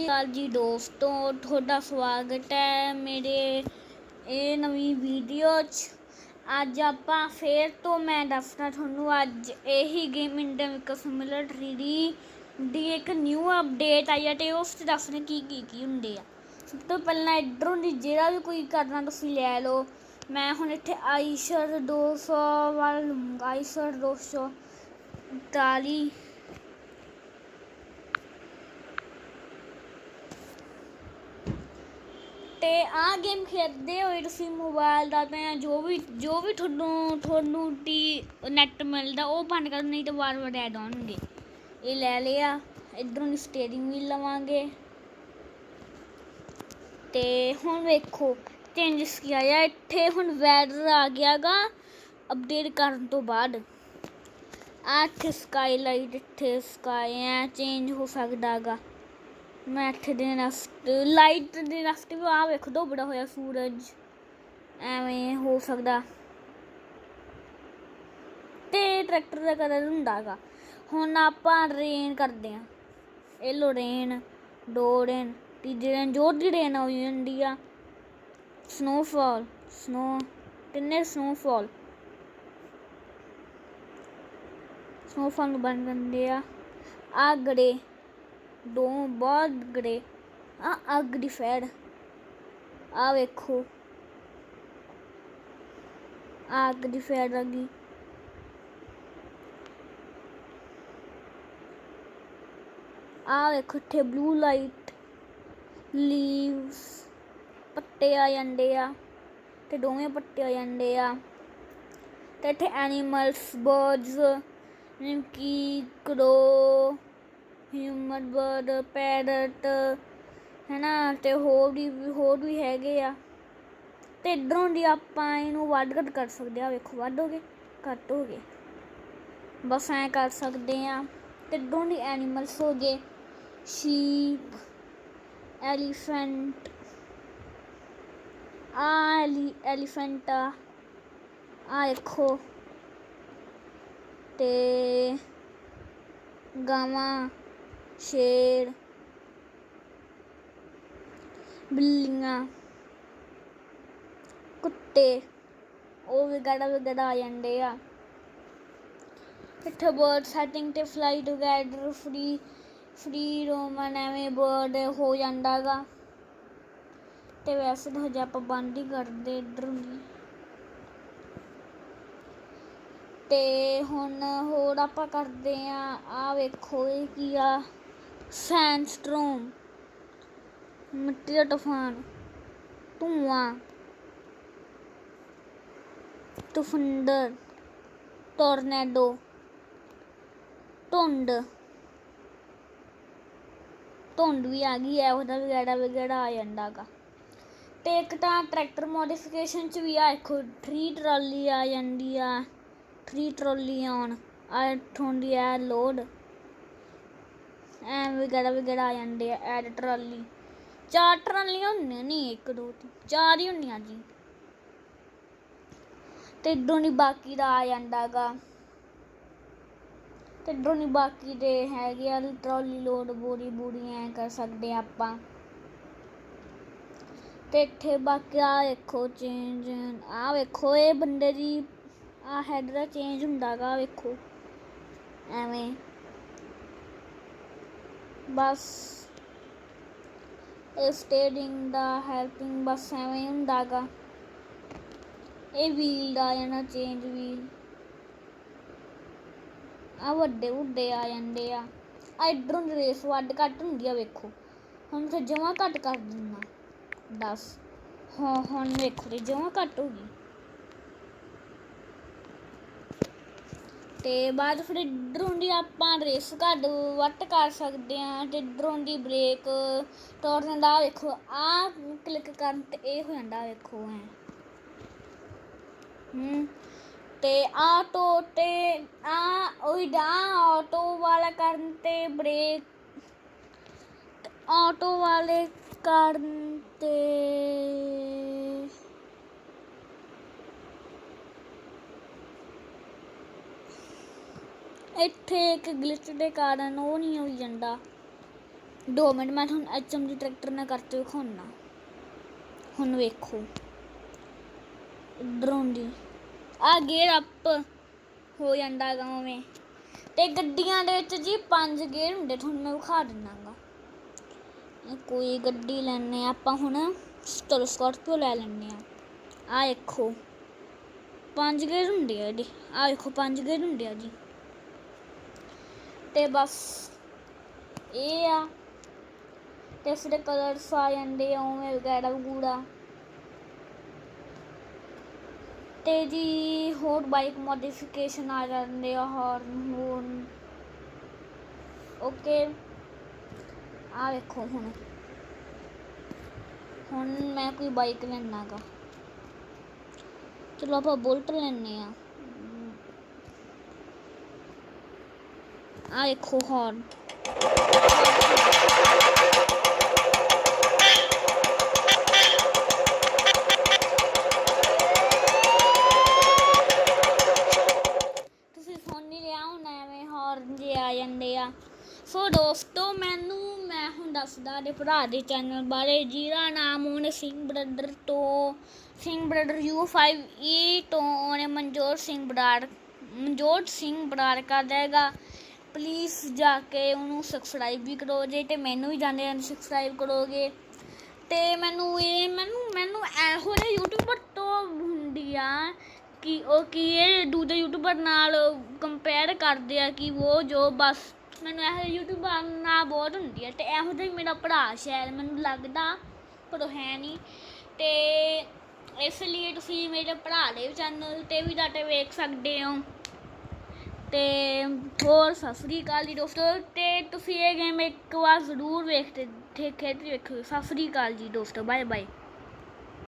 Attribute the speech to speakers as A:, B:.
A: ਸ਼੍ਰੀ ਅਕਾਲ ਜੀ ਦੋਸਤੋ, ਤੁਹਾਡਾ ਸਵਾਗਤ ਹੈ ਮੇਰੇ ਇਹ ਨਵੀਂ ਵੀਡੀਓ 'ਚ। ਅੱਜ ਆਪਾਂ ਫੇਰ ਤੋਂ ਮੈਂ ਦੱਸਣਾ ਤੁਹਾਨੂੰ, ਅੱਜ ਇਹੀ ਗੇਮ ਇੰਡਿਕ ਸਿਮਿਲਰ 3D ਦੀ ਇੱਕ ਨਿਊ ਅਪਡੇਟ ਆਈ ਹੈ ਤੇ ਉਸ 'ਚ ਦੱਸਣੇ ਕੀ ਕੀ ਕੀ ਹੁੰਦੇ ਆ। ਸਭ ਤੋਂ ਪਹਿਲਾਂ ਇਧਰੋਂ ਦੀ ਜਿਹੜਾ ਵੀ ਕੋਈ ਕਰਨਾ ਤੁਸੀਂ ਲੈ ਲਓ। ਮੈਂ ਹੁਣ ਇੱਥੇ ਆਈਸ਼ਰ 200 ਵਾਲਾ ਲੂੰਗਾ ਆਈਸ਼ਰ 240 ਤੇ ਆਹ ਗੇਮ ਖੇਡਦੇ ਹੋਏ ਤੁਸੀਂ ਮੋਬਾਈਲ ਦਾ ਤਾਂ ਜੋ ਵੀ ਜੋ ਵੀ ਤੁਹਾਨੂੰ ਤੁਹਾਨੂੰ ਟੀ ਨੈਟ ਮਿਲਦਾ, ਉਹ ਬੰਦ ਕਰ, ਨਹੀਂ ਤਾਂ ਵਾਰ ਵਾਰ ਐਡ ਆਉਣਗੇ ਇਹ ਲੈ ਲਿਆ, ਇਧਰੋਂ ਦੀ ਸਟੀਅਰਿੰਗ ਵੀ ਲਵਾਂਗੇ। ਤੇ ਹੁਣ ਵੇਖੋ ਚੇਂਜਸ ਕੀ ਆਇਆ, ਇੱਥੇ ਹੁਣ ਵੈਦਰ ਆ ਗਿਆਗਾ ਅਪਡੇਟ ਕਰਨ ਤੋਂ ਬਾਅਦ। ਆਹ ਇੱਥੇ ਸਕਾਈ ਲਾਈਟ ਇੱਥੇ ਸਕਾਈ ਐ ਚੇਂਜ ਹੋ ਸਕਦਾਗਾ। ਮੈਂ ਇੱਥੇ ਦੇ ਨਸਟ ਲਾਈਟ ਦੇ ਨਸਟ ਵੀ ਆ ਵੇਖੋ ਦੋ ਬੜਾ ਹੋਇਆ ਸੂਰਜ। ਐਵੇਂ ਹੋ ਸਕਦਾ। ਤੇ ਟਰੈਕਟਰ ਦਾ ਕਲਰ ਹੁੰਦਾਗਾ ਹੁਣ ਆਪਾਂ ਰੇਨ ਕਰਦੇ ਆ। ਇਹ ਲੋ ਰੇਨ ਦੋ ਰੇਨ ਤੀਜੇ ਰੇਨ ਜੋ ਦੀ ਰੇਨ ਹੋਈ ਹੁੰਦੀ ਆ। ਸਨੋਫਾਲ ਸਨੋ ਕਿੰਨੇ ਸਨੋਫਾਲ ਸਨੋਫਾਲ ਨੂੰ ਬੰਦ ਕਰਦੇ ਆ। ਆ ਗੜੇ। ਦੋ ਬਹੁਤ ਗੜੇ ਆ ਅੱਗ ਦੀ ਫੈੜ। ਆ ਵੇਖੋ। ਅੱਗ ਦੀ ਫੈੜ ਲੱਗੀ ਆ ਵੇਖੋ ਇੱਥੇ ਬਲੂ ਲਾਈਟ ਲੀਵਸ ਪੱਤੇ ਆ ਜਾਂਦੇ ਆ ਤੇ ਦੋਵੇਂ ਪੱਤੇ ਆ ਜਾਂਦੇ ਆ। ਤੇ ਇੱਥੇ ਐਨੀਮਲਸ ਬਰਡਸ ਜਿਵੇਂ ਕਰੋ ਹਿਊਮਨ ਬਰਡ ਪੈਰਟ, ਹੈਨਾ, ਤੇ ਹੋਰ ਵੀ ਹੋਰ ਵੀ ਹੈਗੇ ਆ। ਤੇ ਇਧਰੋਂ ਦੀ ਆਪਾਂ ਇਹਨੂੰ ਵੱਧ ਘੱਟ ਕਰ ਸਕਦੇ ਆ। ਵੇਖੋ, ਵੱਧ ਹੋ ਗਏ, ਘੱਟ ਹੋ ਗਏ। ਬਸ ਐ ਕਰ ਸਕਦੇ ਆ। ਤੇ ਇਧਰੋਂ ਦੀ ਐਨੀਮਲਸ ਹੋ ਗਏ। ਸ਼ੀਪ ਐਲੀਫੈਂਟ ਆ ਐਲੀ ਐਲੀਫੈਂਟ ਆ। ਆ ਦੇਖੋ ਤੇ ਗਾਵਾਂ। ਸ਼ੇਰ, ਬਿੱਲੀਆਂ, ਕੁੱਤੇ, ਉਹ ਵਗੈਰਾ ਵਗੈਰਾ ਆ ਜਾਂਦੇ ਆ। ਇੱਥੇ ਬਰਡ ਸੈਟਿੰਗ ਤੇ fly together free free roaming ਐਵੇਂ ਬਰਡ ਹੋ ਜਾਂਦਾਗਾ ਤੇ ਵੈਸੇ ਤਾਂ ਹਜੇ ਆਪਾਂ ਬੰਦ ਹੀ ਕਰਦੇ ਇੱਧਰ ਨੂੰ ਤੇ ਹੁਣ ਹੋਰ ਆਪਾਂ ਕਰਦੇ ਆ ਆ ਵੇਖੋ ਇਹ ਕੀ ਆ। ਸੈਂਡਸਟ੍ਰੋਮ, ਮਿੱਟੀ ਦਾ ਤੂਫਾਨ, ਧੂਆਂ, ਤੂਫੰਦਰ, ਟੋਰਨੇਡੋ, ਧੁੰਦ। ਧੁੰਦ ਵੀ ਆ ਗਈ ਹੈ ਉਹਦਾ ਵਗੈਰਾ ਵਗੈਰਾ ਆ ਜਾਂਦਾਗਾ ਤੇ ਇੱਕ ਤਾਂ ਟਰੈਕਟਰ ਮੋਡੀਫਿਕੇਸ਼ਨ ਚ ਵੀ ਆ, ਦੇਖੋ ਥਰੀ ਟਰਾਲੀ ਆ ਜਾਂਦੀ ਆ ਥਰੀ ਟਰਾਲੀ ਆਉਣ, ਆ ਹੁੰਦੀ ਆ ਲੋਡ ਐ ਵਗੈਰਾ ਵਗੈਰਾ ਆ ਜਾਂਦੇ ਆ ਐਡ ਟਰਾਲੀ ਚਾਰ ਟਰਾਲੀਆਂ ਹੁੰਦੀਆਂ ਨਹੀਂ ਇੱਕ, ਦੋ, ਤਿੰਨ, ਚਾਰ ਹੀ ਹੁੰਦੀਆਂ ਜੀ। ਤੇ ਇਧਰੋਂ ਨਹੀਂ ਬਾਕੀ ਦਾ ਆ ਜਾਂਦਾਗਾ। ਤੇ ਇਧਰੋਂ ਨਹੀਂ ਬਾਕੀ ਦੇ ਹੈਗੇ ਆ ਟਰਾਲੀ ਲੋਡ ਬੋਰੀ ਬੂਰੀ ਐ ਕਰ ਸਕਦੇ ਆਪਾਂ। ਤੇ ਇੱਥੇ ਬਾਕੀ ਆ ਵੇਖੋ ਚੇਂਜ ਆ ਵੇਖੋ ਇਹ ਬੰਦੇ ਦੀ, ਆ ਹੈਡ ਦਾ ਚੇਂਜ ਹੁੰਦਾਗਾ, ਵੇਖੋ। ਐਵੇਂ। ਬਸ ਇਹ ਸਟੇਰਿੰਗ ਦਾ ਹੈਲਪਿੰਗ ਬਸ ਐਵੇਂ ਹੁੰਦਾਗਾ। ਇਹ ਵੀਲ ਦਾ ਜਾਣਾ ਚੇਂਜ ਵੀਲ ਆ ਵੱਡੇ ਵੱਡੇ ਆ ਜਾਂਦੇ ਆ। ਆ ਇਧਰੋਂ ਰੇਸ ਵੱਡ ਘੱਟ ਹੁੰਦੀ ਆ, ਵੇਖੋ। ਹੁਣ ਤੇ ਜਮਾ ਘੱਟ ਕਰ ਦਿੰਨਾ 10 ਹਾਂ ਹੁਣ ਵੇਖੋ ਤੇ ਜਮਾ ਘੱਟ ਹੋ ਗਈ। ਤੇ ਬਾਅਦ ਫਿਰ ਇਧਰੋਂ ਦੀ ਆਪਾਂ ਰੇਸ ਘੱਟ ਵੱਟ ਕਰ ਸਕਦੇ ਆ ਤੇ ਇਧਰੋਂ ਦੀ ਬ੍ਰੇਕ ਟੋਰਨ ਦਾ ਵੇਖੋ ਆ ਕਲਿੱਕ ਕਰਨ ਤੇ ਇਹ ਹੋ ਜਾਂਦਾ ਵੇਖੋ ਐ। ਹੂੰ, ਤੇ ਆਟੋ ਤੇ ਆ ਉਹੀ ਦਾ ਆਟੋ ਵਾਲਾ ਕਰਨ ਤੇ ਬ੍ਰੇਕ ਆਟੋ ਵਾਲੇ ਕਰਨ ਤੇ ਇੱਥੇ ਇੱਕ ਗਲਿਚ ਦੇ ਕਾਰਨ ਉਹ ਨਹੀਂ ਹੋਈ ਜਾਂਦਾ। ਦੋ ਮਿੰਟ ਮੈਂ ਤੁਹਾਨੂੰ ਐਚਐਮਡੀ ਟਰੈਕਟਰ ਨਾਲ ਕਰਕੇ ਵਿਖਾਉਣਾ ਹੁਣ ਵੇਖੋ। ਡਰੋਂਡੀ ਆ ਗੇਅਰ ਅਪ ਹੋ ਜਾਂਦਾ ਗਾ ਉਵੇਂ। ਤੇ ਗੱਡੀਆਂ ਦੇ ਵਿੱਚ ਜੀ ਪੰਜ ਗੇਅਰ ਹੁੰਦੇ, ਤੁਹਾਨੂੰ ਮੈਂ ਵਿਖਾ ਦਿੰਨਾਗਾ। ਕੋਈ ਗੱਡੀ ਲੈਣੇ ਆਪਾਂ ਹੁਣ। ਚਲੋ ਸਕਾਰਪੀਓ ਲੈ ਲੈਣੇ ਆ ਆ ਦੇਖੋ। ਪੰਜ ਗੇਅਰ ਹੁੰਦੇ ਆ ਜੀ ਆ ਦੇਖੋ, ਪੰਜ ਗੇਅਰ ਹੁੰਦੇ ਆ ਜੀ। ਤੇ ਬਸ ਇਹ ਆ। ਤੇ ਫਿਰ ਕਲਰਸ ਆ ਜਾਂਦੇ ਆ, ਉਵੇਂ ਵਗੈਰਾ ਗੂੜਾ ਤੇ ਜੀ ਹੋਰ ਬਾਈਕ ਮੋਡੀਫਿਕੇਸ਼ਨ ਆ ਜਾਂਦੇ ਆ ਹਾਰਨ ਹੂਰਨ ਓਕੇ ਆ ਵੇਖੋ ਹੁਣ। ਹੁਣ ਮੈਂ ਕੋਈ ਬਾਈਕ ਲੈਣਾਗਾ ਚਲੋ ਆਪਾਂ ਬੁਲਟ ਲੈਣੇ ਆ ਆ ਦੇਖੋ ਹਾਰਨ ਤੁਸੀਂ ਸੁਣ ਨਹੀਂ ਰਿਹਾ ਹੁਣ ਐਵੇਂ ਹਾਰਨ ਜੇ ਆ ਜਾਂਦੇ ਆ। ਸੋ ਦੋਸਤੋ, ਮੈਨੂੰ, ਮੈਂ ਹੁਣ ਦੱਸਦਾ ਦੇ ਭਰਾ ਦੇ ਚੈਨਲ ਬਾਰੇ। ਜਿਹਦਾ ਨਾਮ ਉਹਨੇ ਸਿੰਘ ਬ੍ਰਦਰ ਤੋਂ, ਸਿੰਘ ਬ੍ਰਦਰ U5E e ਤੋਂ ਉਹਨੇ ਮਨਜੋਤ ਸਿੰਘ ਬਰਾੜ, ਮਨਜੋਤ ਸਿੰਘ ਬਰਾੜ ਕਰਦਾ ਹੈਗਾ। ਪਲੀਜ਼ ਜਾ ਕੇ ਉਹਨੂੰ ਸਬਸਕ੍ਰਾਈਬ ਵੀ ਕਰੋ, ਜੇ ਤੇ ਮੈਨੂੰ ਵੀ ਜਾਂਦੇ ਜਾਂਦੇ ਸਬਸਕ੍ਰਾਈਬ ਕਰੋਗੇ। ਤੇ ਮੈਨੂੰ ਇਹ, ਮੈਨੂੰ ਮੈਨੂੰ ਇਹੋ ਜਿਹੇ ਯੂਟਿਊਬਰ ਤੋਂ ਹੁੰਦੀ ਆ ਕਿ ਉਹ ਕੀ ਇਹ ਦੂਜੇ ਯੂਟਿਊਬਰ ਨਾਲ ਕੰਪੇਅਰ ਕਰਦੇ ਆ ਕਿ ਉਹ ਜੋ ਬਸ ਮੈਨੂੰ ਇਹੋ ਜਿਹੇ ਯੂਟਿਊਬਰ ਨਾਲ ਬਹੁਤ ਹੁੰਦੀ ਆ। ਤੇ ਇਹੋ ਜਿਹਾ ਹੀ ਮੇਰਾ ਭਰਾ ਸ਼ਾਇਦ ਮੈਨੂੰ ਲੱਗਦਾ, ਪਰ ਉਹ ਹੈ ਨਹੀਂ। ਤੇ ਇਸ ਲਈ ਤੁਸੀਂ ਮੇਰੇ ਭਰਾ ਦੇ ਚੈਨਲ ਤੇ ਵੀ ਡਾਟੇ ਵੇਖ ਸਕਦੇ ਹੋ। ਤੇ ਹੋਰ ਸਤਿ ਸ੍ਰੀ ਅਕਾਲ ਜੀ ਦੋਸਤੋ, ਤੇ ਤੁਸੀਂ ਇਹ ਗੇਮ ਇੱਕ ਵਾਰ ਜ਼ਰੂਰ ਵੇਖਦੇ ਖੇਡ ਕੇ ਵੇਖੋ ਸਤਿ ਸ੍ਰੀ ਅਕਾਲ ਜੀ ਦੋਸਤੋ ਬਾਏ ਬਾਏ